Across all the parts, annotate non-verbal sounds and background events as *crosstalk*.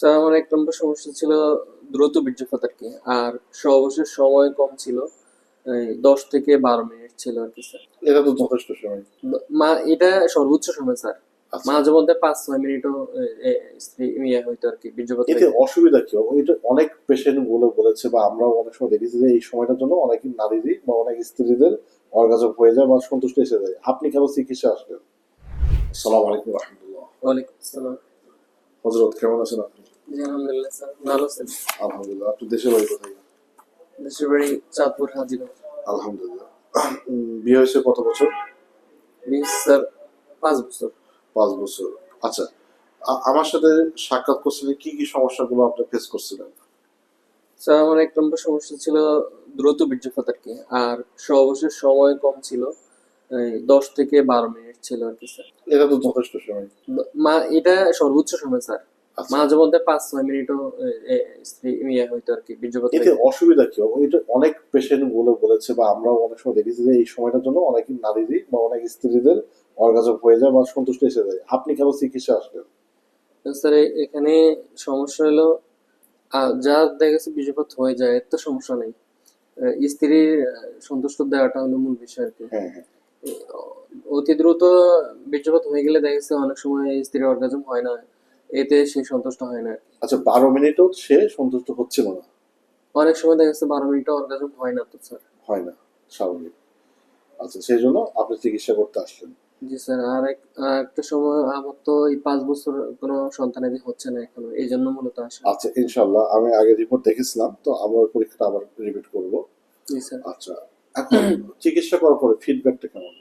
Sir আমার এক নম্বর সমস্যা ছিল দ্রুত বীর্যপাত আর কি। আর সর্বশেষ সময় কম ছিল দশ থেকে বারো মিনিট ছিল আর কি স্যার। এটা তো যথেষ্ট সময়। মা এটা সর্বোচ্চ সময় স্যার। আচ্ছা। মাঝে মধ্যে পাঁচ ছয় মিনিটও স্ত্রী ইয়ে হইতো আর কি বীর্যপাত এতে অসুবিধা কি? এটা অনেক পেশেন্টগুলো বলেছে বা আমরাও অনেক সময় দেখেছি যে এই সময়টার জন্য অনেক নারীরই বা অনেক স্ত্রীদের অর্গাজম হয়ে যায় বা সন্তুষ্ট এসে যায়। আপনি কেন চিকিৎসা আসলেন? সালাম আলাইকুম রহমতুল্লাহ। ওয়ালাইকুম আসসালাম। হজরত কেমন আছেন আপনি? আলহামদুলিল্লাহ স্যার ভালো আছেন? আলহামদুলিল্লাহ আপনি দেশের বাড়ি কোথায়? দেশের বাড়ি চাঁদপুর হাজির। আলহামদুলিল্লাহ। বিয়ে হয়েছে কত বছর? স্যার পাঁচ বছর। পাঁচ বছর। আচ্ছা আমার সাথে সাক্ষাৎ করছিলেন কি কি সমস্যাগুলো আপনি ফেস করছিলেন? স্যার আমার এক নম্বর সমস্যা ছিল দ্রুত বীর্যপাত আর কি আর সর্বশেষ সময় কম ছিল দশ থেকে বারো মিনিট ছিল আর কি স্যার। এটা তো যথেষ্ট সময়। মা এটা সর্বোচ্চ সময় স্যার। মাঝে মধ্যে পাঁচ ছয় মিনিটও স্ত্রী ইয়ে হইতো আর কি বীর্যপাত এতে অসুবিধা কি? এটা অনেক পেশেন্টগুলো বলেছে বা আমরাও অনেক সময় দেখেছি যে এই সময়টার জন্য অনেক বা অনেক স্ত্রীদের অর্গাজম হয়ে যায় বা সন্তুষ্ট এসে যায়। আপনি কেন চিকিৎসা আসলেন? স্যার এখানে সমস্যা হলো যা দেখা গেছে বীর্যপাত হয়ে যায় এর তো সমস্যা নেই। স্ত্রীর সন্তুষ্ট দেওয়াটা হলো মূল বিষয় আর কি। হ্যাঁ হ্যাঁ। অতি দ্রুত বীর্যপাত হয়ে গেলে দেখা গেছে অনেক সময় স্ত্রীর অর্গাজম হয় না এতে সে সন্তুষ্ট হয় না। আচ্ছা বারো মিনিটও সে সন্তুষ্ট হচ্ছিল না। অনেক সময় দেখা যাচ্ছে বারো মিনিটও অর্গাজম হয় না তো স্যার। হয় না স্বাভাবিক। আচ্ছা সেই জন্য আপনি চিকিৎসা করতে আসলেন জি স্যার আর এক আর একটা সময় আমার তো এই পাঁচ বছর কোনো সন্তানাদি হচ্ছে না এখনও এই জন্য মূলত আসা। আচ্ছা ইনশাল্লাহ আমি আগে রিপোর্ট দেখেছিলাম তো আমরা ওই পরীক্ষাটা আবার রিপিট করব। জি স্যার। আচ্ছা এখন *clears throat* চিকিৎসা করার পরে ফিডব্যাকটা কেমন?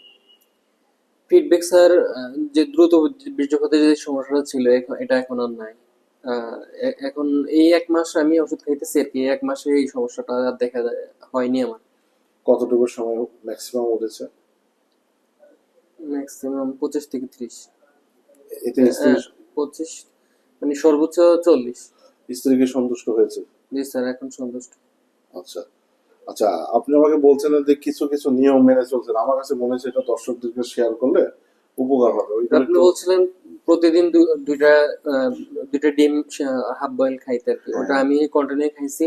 ফিডব্যাক স্যার যে দ্রুত বীর্যপাতের যে সমস্যাটা ছিল এটা এখন আর নাই। এখন এই এক মাস আমি ওষুধ খাইতেছি আর কি এক মাসে এই সমস্যাটা আর দেখা হয়নি আমার। কতটুকু সময় ম্যাক্সিমাম উঠেছে? ম্যাক্সিমাম পঁচিশ থেকে ত্রিশ। এতে পঁচিশ মানে সর্বোচ্চ চল্লিশ। স্ত্রীকে সন্তুষ্ট হয়েছে? জি স্যার এখন সন্তুষ্ট। আচ্ছা। আচ্ছা আপনি আমাকে বলছেন যে কিছু কিছু নিয়ম মেনে চলছেন। আমার কাছে মনে হচ্ছে এটা দর্শকদেরকে শেয়ার করলে উপকার হবে। আপনি বলছিলেন প্রতিদিন দুইটা দুইটা ডিম হাফ বয়েল খাইতে আর কি। ওটা আমি কন্টিনিউ খাইছি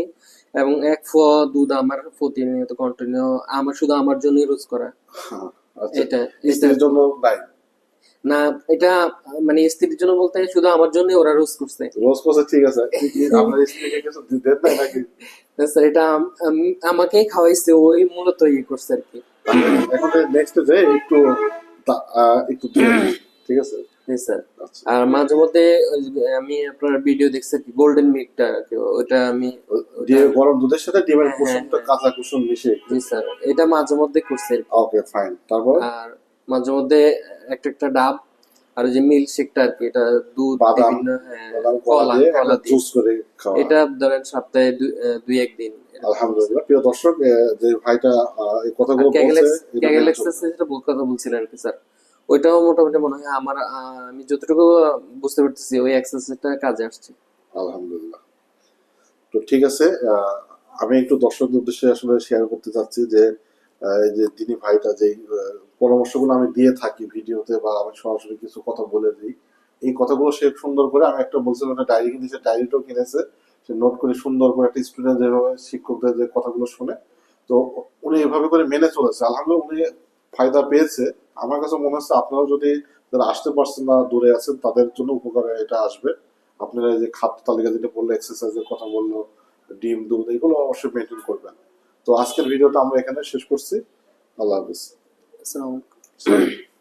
এবং এক ফোয়া দুধ আমার প্রতিনিয়ত কন্টিনিউ আমার শুধু আমার জন্যই রোজ করা। আচ্ছা। এটা স্ত্রীর জন্য নাই? না এটা মানে স্ত্রীর জন্য বলতে শুধু আমার জন্য ওরা রোজ করছে। রোজ কোসে ঠিক আছে। আপনি আপনার স্ত্রীকে কিছু দেন নাই নাকি? না স্যার এটা আম- আম- আমাকেই খাওয়াইছে ওই মূলত ইয়ে করছে আর কি। এখন নেক্সট যে একটু একটু ঠিক আছে? স্যার। আচ্ছা। আর মাঝে মধ্যে আমি আপনার ভিডিও দেখছি কি গোল্ডেন মিল্কটা ওটা আমি গরম দুধের সাথে ডিমের হ্যাঁ, কুসুমটা হ্যাঁ। কাঁচা কুসুম মিশিয়ে। জি স্যার এটা মাঝে মধ্যে করছে ওকে ফাইন তারপর? আর মাঝে মধ্যে একটা একটা ডাব আর যে মিল্ক শেকটা আর কি এটা দুধ বিভিন্ন হ্যাঁ, কলা কলা জুস করে খাওয়া। এটা ধরেন সপ্তাহে দুই- একদিন। আলহামদুলিল্লাহ। প্রিয় দর্শক যে ভাইটা এই কথাগুলো বলছে। যেটা কথা বলছিলেন আর কি স্যার ওইটাও মোটামুটি মনে হয় আমার আমি যতটুকু বুঝতে পারতেছি ওই এক্সারসাইজটা কাজে আসছে। আলহামদুলিল্লাহ। তো ঠিক আছে আমি একটু দর্শকদের উদ্দেশ্যে আসলে শেয়ার করতে চাচ্ছি যে এই যে তিনি ভাইটা যে পরামর্শগুলো আমি দিয়ে থাকি ভিডিওতে বা আমি সরাসরি কিছু কথা বলে দিই। এই কথাগুলো সে সুন্দর করে, আমি একটা বলছিলাম, একটা ডায়েরি কিনেছে ডায়েরিটাও কিনেছে। সে নোট করে সুন্দর করে একটা স্টুডেন্ট যেভাবে শিক্ষকদের যে কথাগুলো শুনে, তো উনি এভাবে করে মেনে চলেছে। আলহামদুলিল্লাহ উনি ফায়দা পেয়েছে। আমার কাছে মনে হচ্ছে আপনারাও যদি যারা আসতে পারছেন না, দূরে আছেন, তাদের জন্য উপকারে এটা আসবে। আপনারা যে খাদ্য তালিকা যেটা বলল এক্সারসাইজের কথা বলল, ডিম, দুধ, এগুলো অবশ্যই মেনটেন করবেন। তো আজকের ভিডিওটা আমরা এখানে শেষ করছি। আল্লাহ হাফিজ। আসসালামু আলাইকুম। *clears throat*